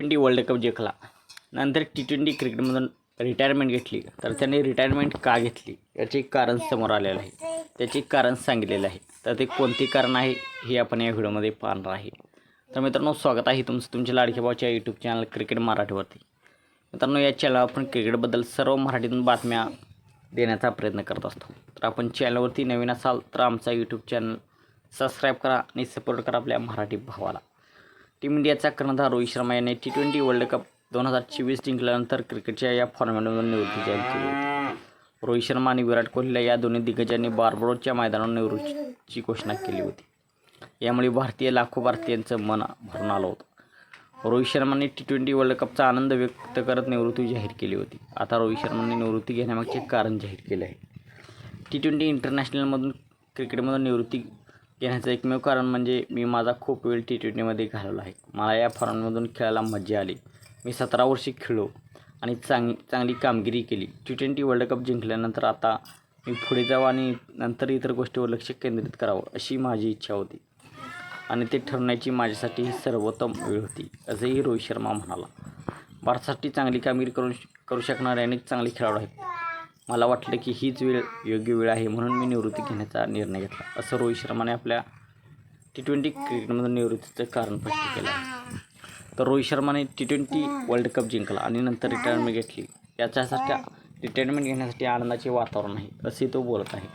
Twenty world cup जिंकला. नंतर T twenty क्रिकेटमधून रिटायरमेंट घेतली. तर त्याने रिटायरमेंट का घेतली? याचे कारण समोर आलेलं आहे. त्याचे कारण सांगितलेलं आहे. तर ते कोणते कारण आहे हे आपण या व्हिडिओमध्ये पाहणार आहे. तर मित्रांनो स्वागत आहे तुमचं तुमच्या लाडक्या भाऊच्या यूट्यूब चॅनल क्रिकेट मराठीवरती. मित्रांनो या चॅनलवर आपण क्रिकेटबद्दल सर्व मराठीतून बातम्या देण्याचा प्रयत्न करत असतो. तर आपण चॅनलवरती नवीन असाल तर आमचा यूट्यूब चॅनल सबस्क्राईब करा आणि सपोर्ट करा आपल्या मराठी भावाला. टीम इंडियाचा कर्णधार रोहित शर्मा याने टी ट्वेंटी वर्ल्ड कप दोन हजार चोवीस जिंकल्यानंतर क्रिकेटच्या या फॉर्मॅटमधून निवृत्ती जाहीर केली होती. रोहित शर्मा आणि विराट कोहलीला या दोन्ही दिग्गजांनी बार्बरोच्या मैदानावर निवृत्तीची घोषणा केली होती. यामुळे भारतीय लाखो भारतीयांचं मन भरून आलं होतं. रोहित शर्माने टी ट्वेंटी वर्ल्ड कपचा आनंद व्यक्त करत निवृत्ती जाहीर केली होती. आता रोहित शर्माने निवृत्ती घेण्यामागचे कारण जाहीर केले आहे. टी ट्वेंटी इंटरनॅशनलमधून क्रिकेटमधून निवृत्ती घेण्याचं एकमेव कारण म्हणजे मी माझा खूप वेळ टी ट्वेंटीमध्ये घालवला आहे. मला या फॉर्ममधून खेळायला मजा आली. मी सतरा वर्षी खेळलो आणि चांग चांगली कामगिरी केली. टी ट्वेंटी वर्ल्ड कप जिंकल्यानंतर आता मी पुढे जावं आणि नंतर इतर गोष्टीवर लक्ष केंद्रित करावं अशी माझी इच्छा होती. आणि ते ठरवण्याची माझ्यासाठी ही सर्वोत्तम वेळ होती असंही रोहित शर्मा म्हणाला. भारतासाठी चांगली कामगिरी करू करू शकणारे अनेक चांगले खेळाडू आहेत. मला वाटलं की हीच वेळ योग्य वेळ आहे म्हणून मी निवृत्ती घेण्याचा निर्णय घेतला. असं रोहित शर्माने आपल्या टी ट्वेंटी क्रिकेटमधून निवृत्तीचं कारण स्पष्ट केलं आहे. तर रोहित शर्माने टी ट्वेंटी वर्ल्ड कप जिंकला आणि नंतर रिटायरमेंट घेतली. याच्यासारख्या रिटायरमेंट घेण्यासाठी आनंदाचे वातावरण आहे असे तो बोलत आहे.